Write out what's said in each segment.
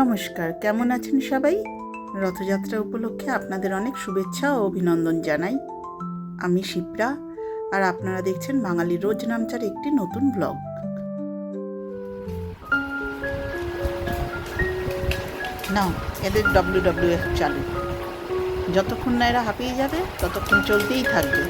নমস্কার, কেমন আছেন সবাই? রথযাত্রা উপলক্ষে আপনাদের অনেক শুভেচ্ছা ও অভিনন্দন জানাই। আমি শিপ্রা, আর আপনারা দেখছেন বাঙালি রোজ নামচার একটি নতুন ব্লগ। নাও, এদের ডব্লিউ ডব্লিউ এফ চালু। যতক্ষণ না এরা হাঁপিয়ে যাবে, ততক্ষণ চলতেই থাকবে।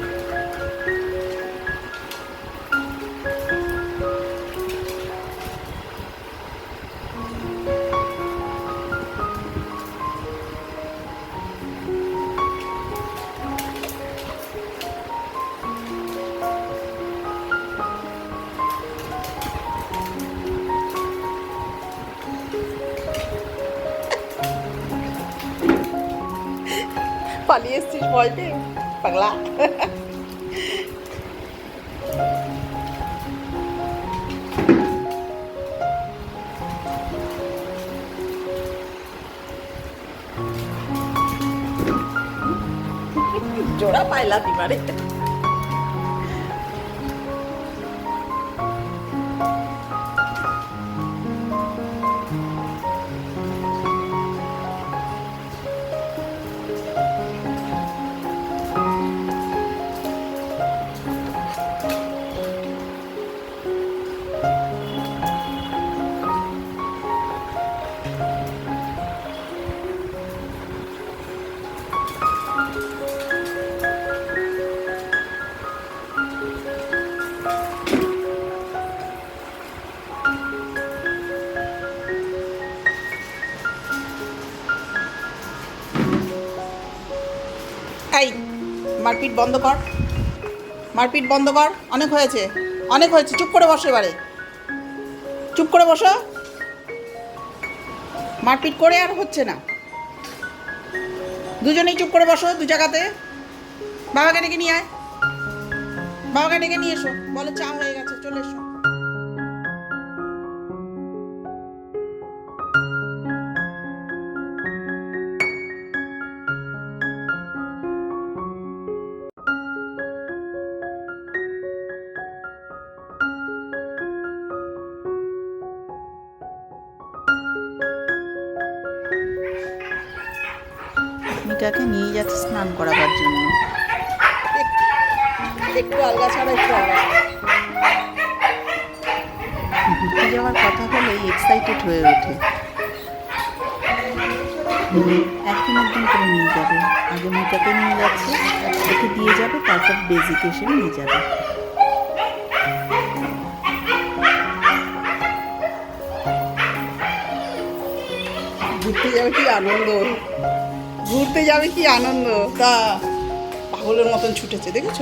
পালিয়ে এসছিস ভয় পেয়ে পাগলা জোড়া পাইলা দিবারে এই, মারপিট বন্ধ কর। মারপিট বন্ধ কর। অনেক হয়েছে। অনেক হয়েছে। চুপ করে বসো এবারে। চুপ করে বসো। মারপিট করে আর হচ্ছে না। দুজনেই চুপ করে বসো দু জায়গাতে। বাবাকে ডেকে নিয়ে আয়। বাবাকে ডেকে নিয়ে এসো। বলো চা হয়ে গেছে। চলে এসো। মিটাকে নিয়ে যাচ্ছে স্নান করাবার জন্য। একটু আলগা ছাড়া একটু ঘুরতে যাওয়ার কথা হলেই এক্সাইটেড হয়ে ওঠে। একদিন একদিন করে নিয়ে যাবে। আগে মিটাকে নিয়ে যাচ্ছে একে দিয়ে যাবে, তারপর বেজিকে এসে নিয়ে যাবে। ঘুরতে যাবে কি আনন্দ? ঘুরতে যাবে কি আনন্দ? তা পাগলের মতন ছুটেছে, দেখেছ?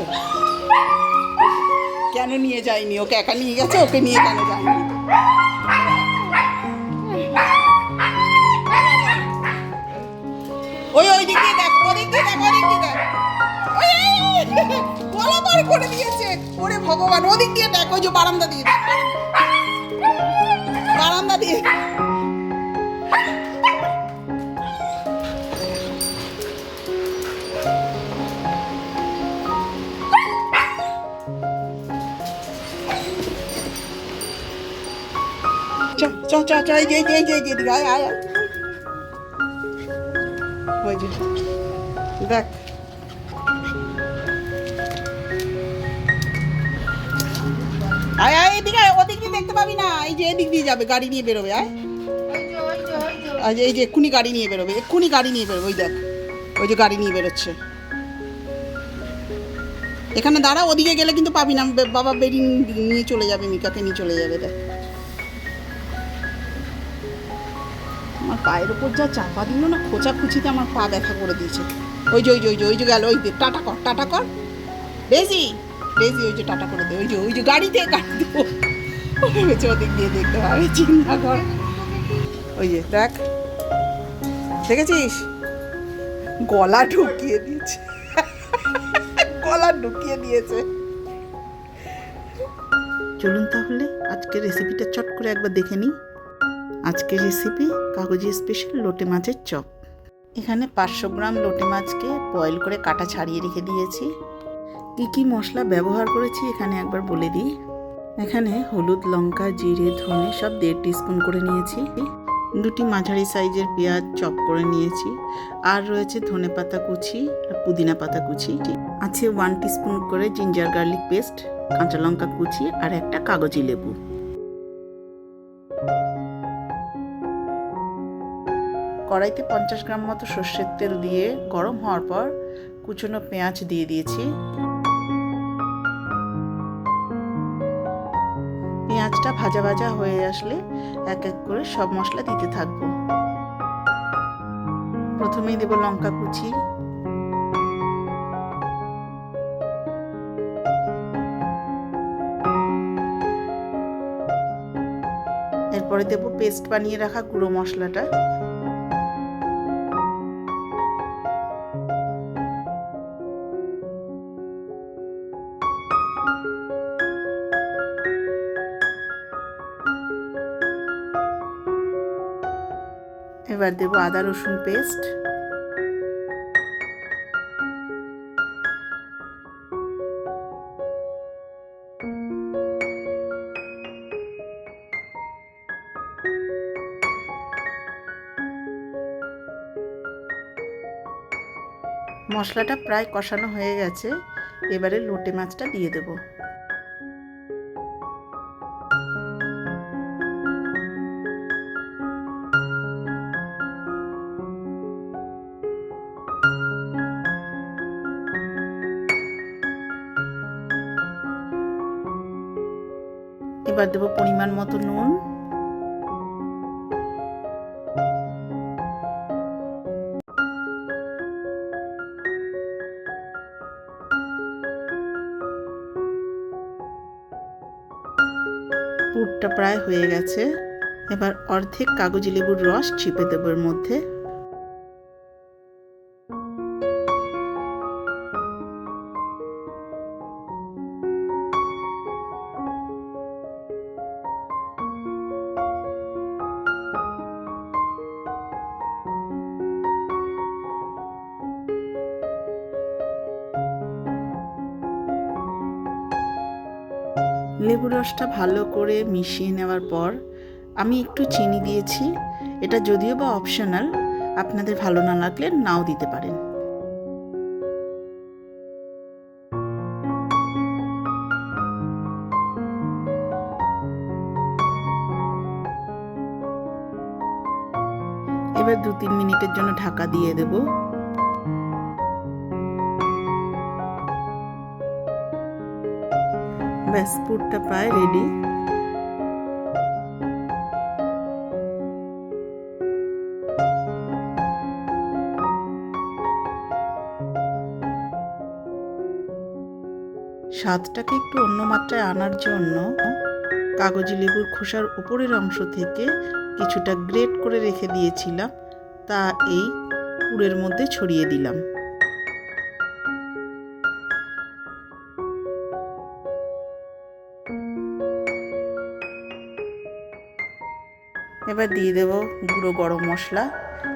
কেন নিয়ে যায়নি? ওকে একা নিয়ে গেছে? ওকে নিয়ে কেন যায়নি? ওই ওই দিক দেখ, ওদিক দেখ ওদিক দেখ। করে দিয়েছে। ওরে ভগবান, ওদিক দিয়ে দেখ, ওই যে বারান্দা দিয়ে বারান্দা দিয়ে চ চ চ চ এই যে এই যে এই যে আয় আয়। ওই যে, দেখ। আয় আয়, এদিকে ওদিক দিয়ে দেখতে পাবি না। এই যে এদিক দিয়ে যাবে, গাড়ি নিয়ে বেরোবে, আয়। আজ এই যে এক্ষুনি গাড়ি নিয়ে বেরোবে, এক্ষুনি গাড়ি নিয়ে বেরোবে, ওই দেখ। ওই যে গাড়ি নিয়ে বেরোচ্ছে। এখানে দাঁড়া, ওদিকে গেলে কিন্তু পাবি না। বাবা বেরিয়ে নিয়ে চলে যাবে, মিকাকে নিয়ে চলে যাবে, দেখ। আমার পায়ের উপর যা চাপা দিল না খোঁচা খুচিতে আমার পা ব্যথা করে দিয়েছে। ওই যে ওই যে ওই যে ওই যে গেল, ওই যে, টাটা কর টাটা কর। বেজি বেজি, ওই যে, টাটা করে দে, ওই যে ওই যে, গাড়িতে গাড়ি দেবো ওদিক দিয়ে দেখতে পাবে চিন্তা কর। ওই যে, দেখ, দেখেছিস? গলা ঢুকিয়ে দিয়েছে। গলা ঢুকিয়ে দিয়েছে। চলুন তাহলে, আজকের রেসিপিটা চট করে একবার দেখে নিই। আজকের রেসিপি কাগজি স্পেশাল লোটে মাছের চপ। এখানে পাঁচশো গ্রাম লোটে মাছকে বয়েল করে কাটা ছাড়িয়ে রেখে দিয়েছি। কী কী মশলা ব্যবহার করেছি এখানে একবার বলে দিই। এখানে হলুদ, লঙ্কা, জিরে, ধনে সব দেড় টিস্পুন করে নিয়েছি। দুটি মাঝারি সাইজের পেঁয়াজ চপ করে নিয়েছি। আর রয়েছে ধনে পাতা কুচি আর পুদিনা পাতা কুচি। আছে ওয়ান টিস্পুন করে জিঞ্জার গার্লিক পেস্ট কাঁচা লঙ্কা কুচি আর একটা কাগজি লেবু। কড়াইতে পঞ্চাশ গ্রাম মতো সর্ষের তেল দিয়ে গরম হওয়ার পর কুচনো পেঁয়াজ দিয়ে দিয়েছি। পেঁয়াজটা ভাজা ভাজা হয়ে আসলে এক এক করে সব মশলা দিতে থাকব। প্রথমেই দেব লঙ্কা কুচি। এরপরে দেব পেস্ট বানিয়ে রাখা গুঁড়ো মশলাটা। এবার দেব আদা, রসুন পেস্ট মশলাটা প্রায় কষানো হয়ে গেছে, এবারে লোটে মাছটা দিয়ে দেবো। এবার দেবো পরিমাণ মতো নুন। পুরটা প্রায় হয়ে গেছে। এবার অর্ধেক কাগজি লেবুর রস চিপে দেবো এর মধ্যে। লেবু রসটা ভালো করে মিশিয়ে নেওয়ার পর আমি একটু চিনি দিয়েছি। এটা যদিও বা অপশনাল আপনাদের ভালো না লাগলে নাও দিতে পারেন। এবার দু তিন মিনিটের জন্য ঢাকা দিয়ে দেবো। ব্যাস পুরটা প্রায় রেডি স্বাদটাকে একটু অন্য মাত্রায় আনার জন্য কাগজি লেবুর খোসার উপরের অংশ থেকে কিছুটা গ্রেট করে রেখে দিয়েছিলাম, তা এই পুরের মধ্যে ছড়িয়ে দিলাম। এবার দিয়ে দেব গুঁড়ো গরম মশলা,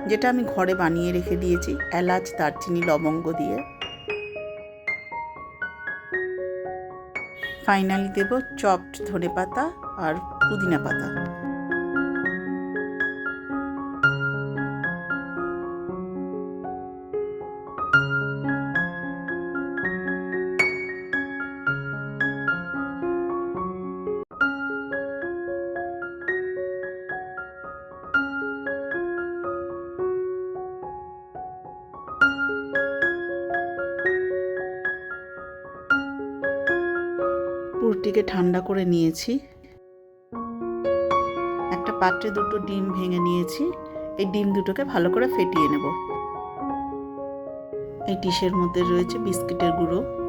যেটা আমি ঘরে বানিয়ে রেখে দিয়েছি, এলাচ, দারচিনি, লবঙ্গ দিয়ে। ফাইনালি দেব চপড ধনে পাতা আর পুদিনা পাতা। পুরটিকে ঠান্ডা করে নিয়েছি। একটা পাত্রে দুটো ডিম ভেঙে নিয়েছি। এই ডিম দুটোকে ভালো করে ফেটিয়ে নেব। এই ডিশের মধ্যে রয়েছে বিস্কিটের গুঁড়ো।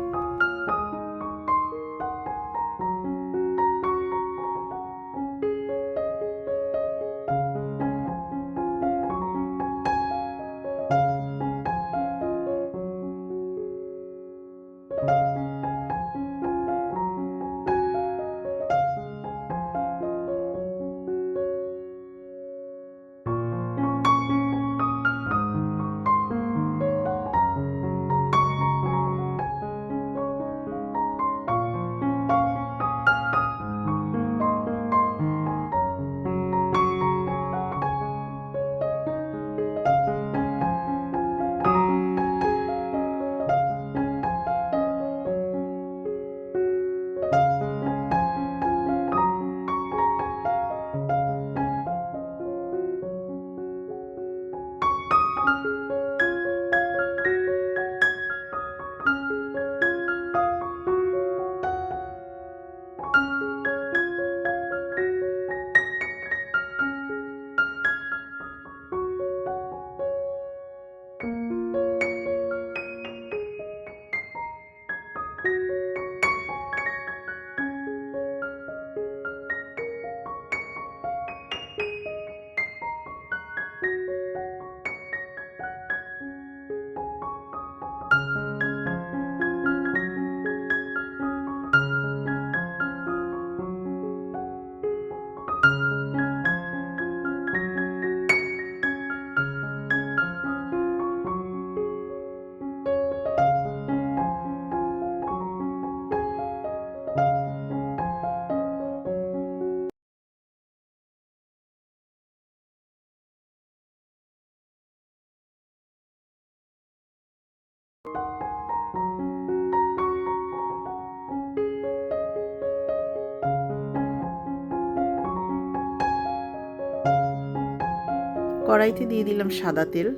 কড়াইতে দিয়ে দিলাম সাদা তেল।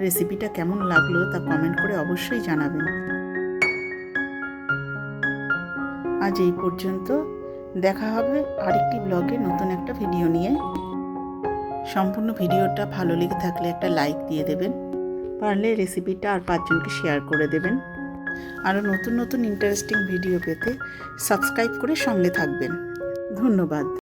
রেসিপিটা কেমন লাগল তা কমেন্ট করে অবশ্যই জানাবেন। আজ এই পর্যন্ত। দেখা হবে আরেকটি ব্লগে নতুন একটা ভিডিও নিয়ে। সম্পূর্ণ ভিডিওটা ভালো লেগে থাকলে একটা লাইক দিয়ে দেবেন। পারলে রেসিপিটা আর পাঁচজনকে শেয়ার করে দেবেন। আরও নতুন নতুন ইন্টারেস্টিং ভিডিও পেতে সাবস্ক্রাইব করে সঙ্গে থাকবেন। ধন্যবাদ।